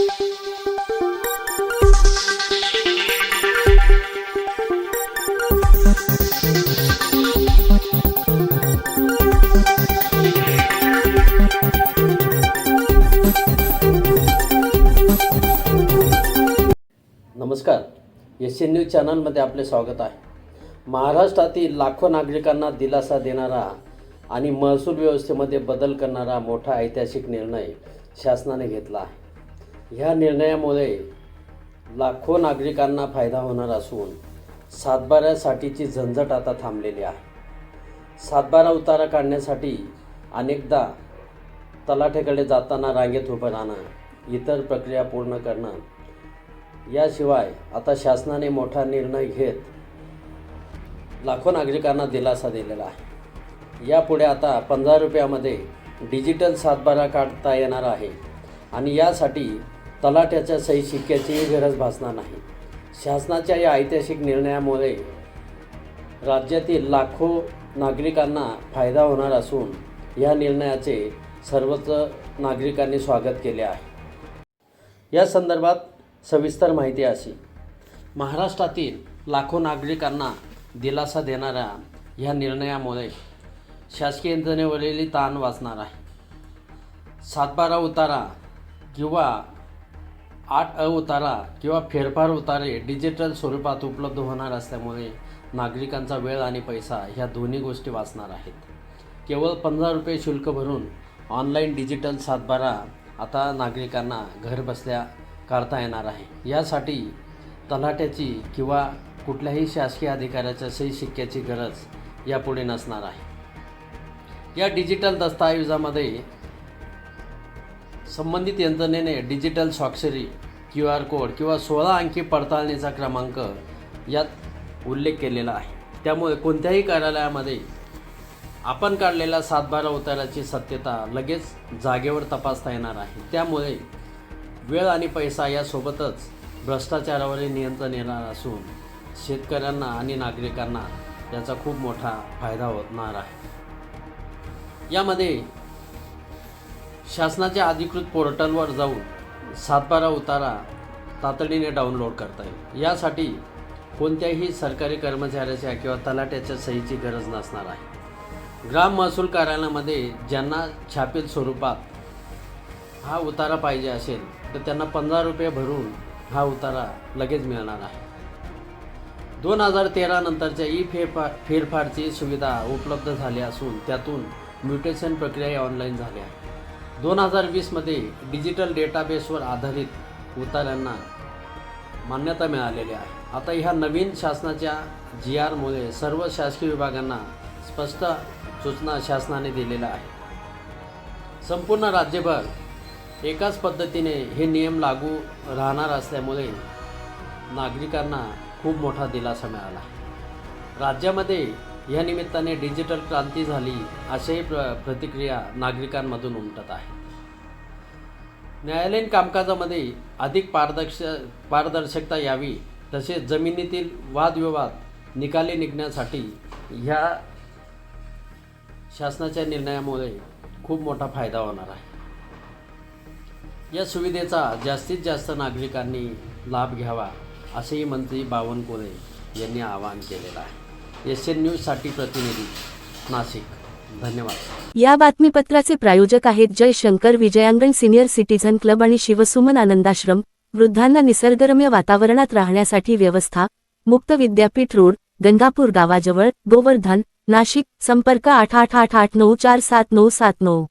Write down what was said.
नमस्कार. S N news चॅनलमध्ये आपले स्वागत आहे. महाराष्ट्रातील लाखो नागरिकांना दिलासा देणारा आणि महसूल व्यवस्थेमध्ये बदल करणारा मोठा ऐतिहासिक निर्णय शासनाने घेतला आहे. ह्या निर्णयामुळे लाखो नागरिकांना फायदा होणार असून सातबाऱ्यासाठीची झंझट आता थांबलेली आहे. सातबारा उतारा काढण्यासाठी अनेकदा तलाठ्याकडे जाताना रांगेत उभं राहणं इतर प्रक्रिया पूर्ण करणं याशिवाय आता शासनाने मोठा निर्णय घेत लाखो नागरिकांना दिलासा दिलेला आहे. यापुढे आता पंधरा रुपयामध्ये डिजिटल सातबारा काढता येणार आहे आणि यासाठी तलाट्याच्या सही शिक्क्याचीही गरज भासणार नाही. शासनाच्या या ऐतिहासिक निर्णयामुळे राज्यातील लाखो नागरिकांना फायदा होणार असून या निर्णयाचे सर्वच नागरिकांनी स्वागत केले आहे. या संदर्भात सविस्तर माहिती अशी. महाराष्ट्रातील लाखो नागरिकांना दिलासा देणाऱ्या ह्या निर्णयामुळे शासकीय यंत्रणेवरील ताण वाचणार आहे. सातबारा उतारा किंवा आठ अ उतारा किंवा फेरफार उतारे डिजिटल स्वरूपात उपलब्ध होणार असल्यामुळे नागरिकांचा वेळ आणि पैसा ह्या दोन्ही गोष्टी वाचणार आहेत. केवळ पंधरा रुपये शुल्क भरून ऑनलाईन डिजिटल सातबारा आता नागरिकांना घरबसल्या काढता येणार आहे. यासाठी तलाट्याची किंवा कुठल्याही शासकीय अधिकाऱ्याच्या सही शिक्क्याची गरज यापुढे नसणार आहे. या डिजिटल दस्तऐवजामध्ये संबंधित यंत्रणेने डिजिटल स्वाक्षरी क्यू आर कोड किंवा सोळा अंकी पडताळणीचा क्रमांक यात उल्लेख केलेला आहे. त्यामुळे कोणत्याही कार्यालयामध्ये आपण काढलेल्या सातबारा उताराची सत्यता लगेच जागेवर तपासता येणार आहे. त्यामुळे वेळ आणि पैसा यासोबतच भ्रष्टाचारावरही नियंत्रण येणार असून शेतकऱ्यांना आणि नागरिकांना याचा खूप मोठा फायदा होणार आहे. यामध्ये शासनाच्या अधिकृत पोर्टलवर जाऊन सातबारा उतारा तातडीने डाउनलोड करता येईल. यासाठी कोणत्याही सरकारी कर्मचाऱ्याच्या किंवा तलाट्याच्या सहीची गरज नसणार आहे. ग्राम महसूल कार्यालयामध्ये ज्यांना छापील स्वरूपात हा उतारा पाहिजे असेल तर त्यांना पंधरा रुपये भरून हा उतारा लगेच मिळणार आहे. दोन हजार तेरा नंतरच्या ई फेरफार फेरफारची सुविधा उपलब्ध झाली असून त्यातून म्युटेशन प्रक्रियाही ऑनलाईन झाली आहे. दोन हजार वीसमध्ये डिजिटल डेटाबेसवर आधारित उताऱ्यांना मान्यता मिळालेली आहे. आता ह्या नवीन शासनाच्या जी आरमुळे सर्व शासकीय विभागांना स्पष्ट सूचना शासनाने दिलेल्या आहे संपूर्ण राज्यभर एकाच पद्धतीने हे नियम लागू राहणार असल्यामुळे नागरिकांना खूप मोठा दिलासा मिळाला. राज्यामध्ये या निमित्ताने डिजिटल क्रांती झाली अशाही प्र प्रतिक्रिया नागरिकांमधून उमटत आहे. न्यायालयीन कामकाजामध्ये अधिक पारदर्श पारदर्शकता यावी तसेच जमिनीतील वादविवाद निकाली निघण्यासाठी ह्या शासनाच्या निर्णयामुळे खूप मोठा फायदा होणार आहे. या सुविधेचा जास्तीत जास्त नागरिकांनी लाभ घ्यावा असेही मंत्री बावनकुळे यांनी आवाहन केलेलं आहे. एस एन न्यूजसाठी प्रतिनिधी नाशिक. धन्यवाद. या बातमीपत्राचे प्रायोजक आहेत Jay Shankar Vijayangan senior citizen club आणि शिवसुमन आनंदाश्रम वृद्धांना निसर्गरम्य वातावरणात राहण्यासाठी व्यवस्था मुक्त विद्यापीठ रोड गंगापूर गावाजवळ गोवर्धन नाशिक संपर्क आठ आठ आठ आठ नऊ चार सात नऊ सात नऊ.